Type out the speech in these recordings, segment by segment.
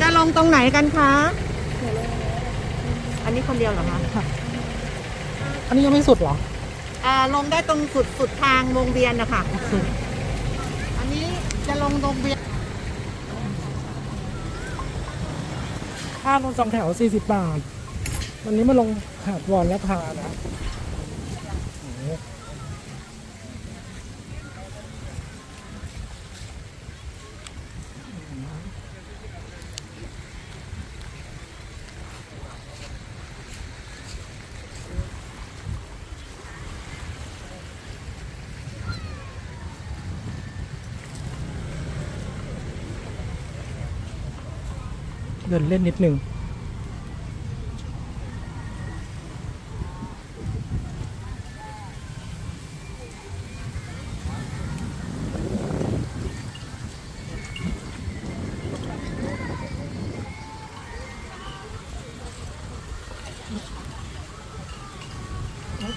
จะลงตรงไหนกันคะ อันนี้คนเดียวเหรอคะอันนี้ยังไม่สุดเหรออ่าลงได้ตรงสุดสุดทางวงเวียนนะคะอันนี้จะลงวงเวียนค่ารถสองแถว 40 บาท วันนี้มาลงหาดวอนและพานะ เดินเล่นนิดนึง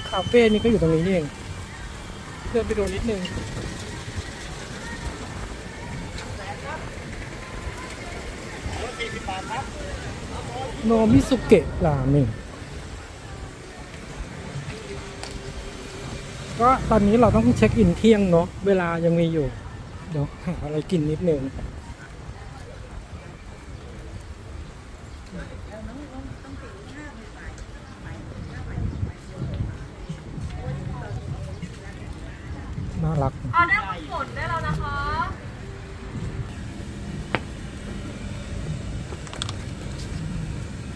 คาเฟ่นี่ก็อยู่ตรงนี้เอง เดินไปดูนิดนึง โนมิสุเกะราเมงก็ตอนนี้เราต้องเช็คอินเที่ยงเนาะเวลายังมีอยู่ เดี๋ยวหาอะไรกินนิดนึงน่ารักออเดอร์คุณฝนได้แล้วนะคะ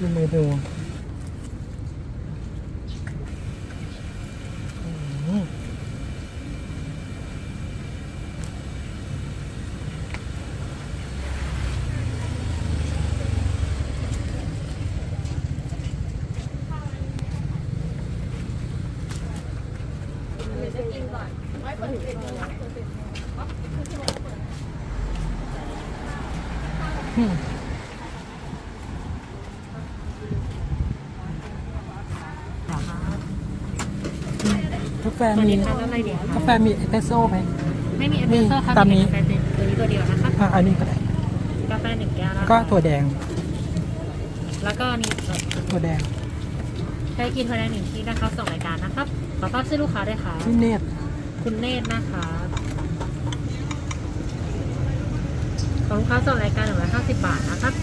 ดูเมนูอืม กา แฟตัวมีนี้ทานอะไรดีคะกาแฟมีเอสเปรสโซ่ไหม ไม่มีเอสเปรสโซ่ครับตามนี้กาแฟตัวนี้ตัวเดียวนะคะอะอันนี้ก็ได้กาแฟหนึ่งแก้วแล้แล้ววก็ถั่วแดงแล้วก็นี่ถั่วแดงใช้กินภายในหนึ่งที่นะครับสองรายการนะครับขอทราบชื่อลูกค้าด้วยค่ะ ที่เนตรคุณเนตรนะคะของลูกค้าสองรายการหนึ่งร้อยห้าสิบบาทนะครับ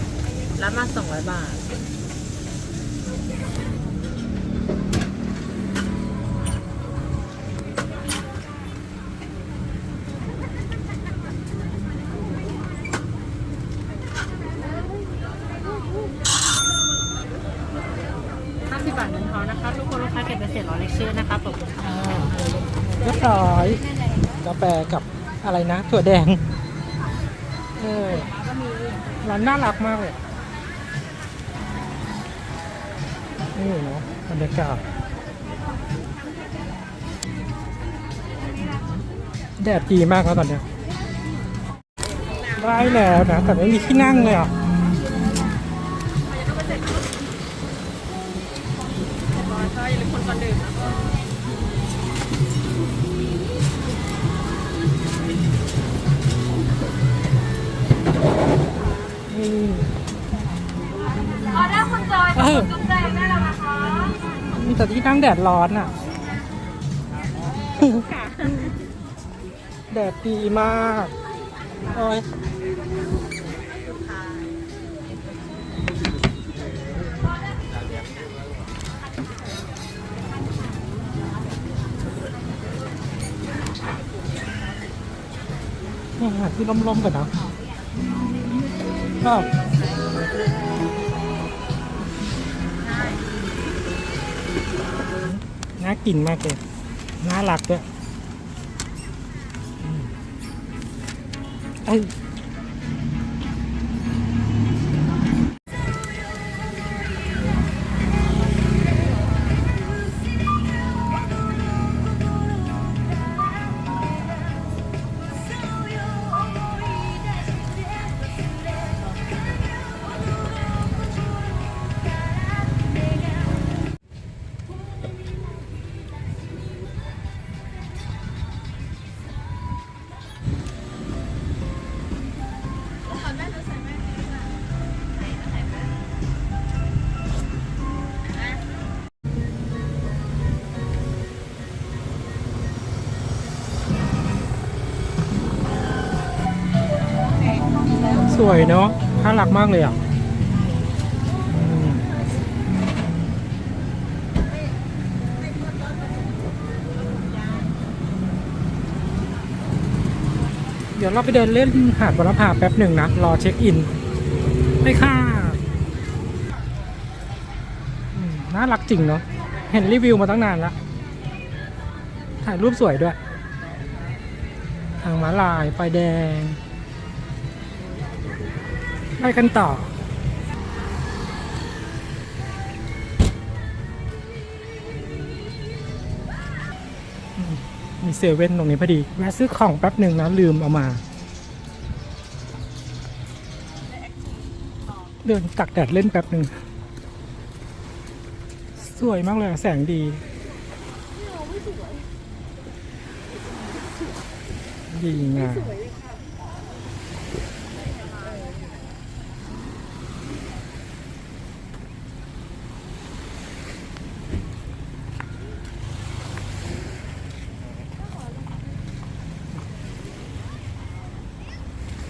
รับมาสองร้อยบาท ห้าสิบบาทหนึ่งทอนนะคะทุ กคนลูกค้าเก็บเป็นเศษร้อเลขชื่อนะคะผมอ่าเรียบร้อยกาแฟกับอะไรนะถั่วแดง เออร้านน่ารักมากเลยนี่เนาะบรรยากาศแดดดีมากแล้วตอนเนี้ยได้แล้วนะ แต่ไม่มีที่นั่งเลยอะ คุณจอยกับคุณจุ๊บแจงได้แล้วนะคะมีแต่ที่นั่งแดดร้อนอะ แดดดีมากโอ้ยนี่หาที่ร่มๆก่อนนะก็ น่ากินมากเลยน่ารักด้วยไอ้ วยเนาะน่ารักมากเลยอะเดี๋ยวเราไปเดินเล่นหาดวรภาแป๊บหนึ่งนะ รอเช็คอินไปค่ะน่ารักจริงเนาะเห็นรีวิวมาตั้งนานแล้ว ถ่ายรูปสวยด้วย ทางม้าลายไฟแดง ไปกันต่อ มีเซเว่นตรงนี้พอดี แวะซื้อของแป๊บหนึ่งนะ ลืมเอามา เดินตักแดดเล่นแป๊บหนึ่ง สวยมากเลยแสงดีดีงาม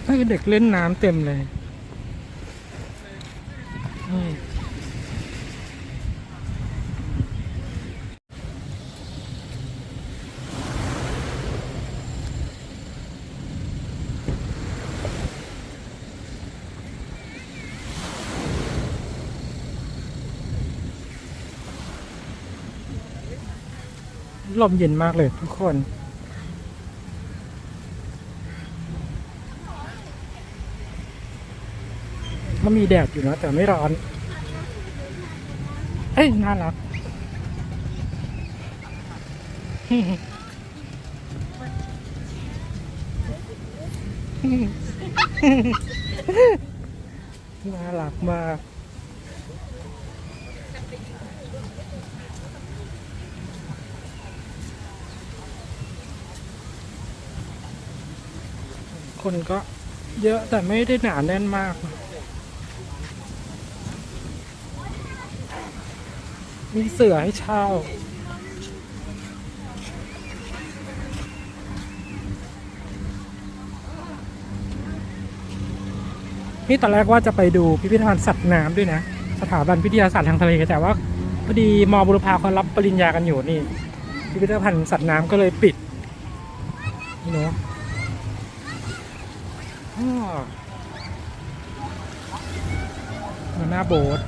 ให้เด็กเล่นน้ำเต็มเลยนี่ลมเย็นมากเลยทุกคน ก็มีแดดอยู่นะ แต่ไม่ร้อน เอ้ย น่ารัก น่ารักมากคนก็เยอะแต่ไม่ได้หนาแน่นมาก มีเสือให้เช่า นี่ตอนแรกว่าจะไปดูพิพิธภัณฑ์สัตว์น้ำด้วยนะ สถาบันวิทยาศาสตร์ทางทะเลแต่ว่าพอดีมอบุรพาเขารับปริญญากันอยู่นี่ พิพิธภัณฑ์สัตว์น้ำก็เลยปิดนี่เนาะมาหน้าโบสถ์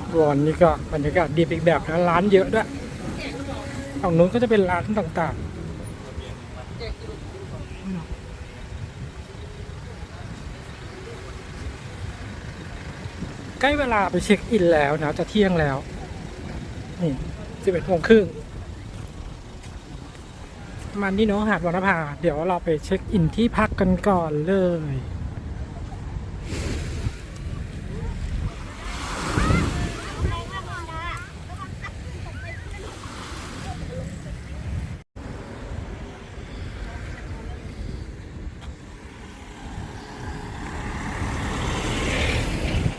าดวอนนี่ก็บรรยากาศดีอีกแบบนะร้านเยอะด้วยฝั่งนู้นก็จะเป็นร้านต่างๆ ใกล้เวลาไปเช็คอินแล้วนะจะเที่ยงแล้ว นี่สิบเอ็ดโมงครึ่งมันนี่เนาะหาดวรรณภา เดี๋ยวเราไปเช็คอินที่พักกันก่อนเลย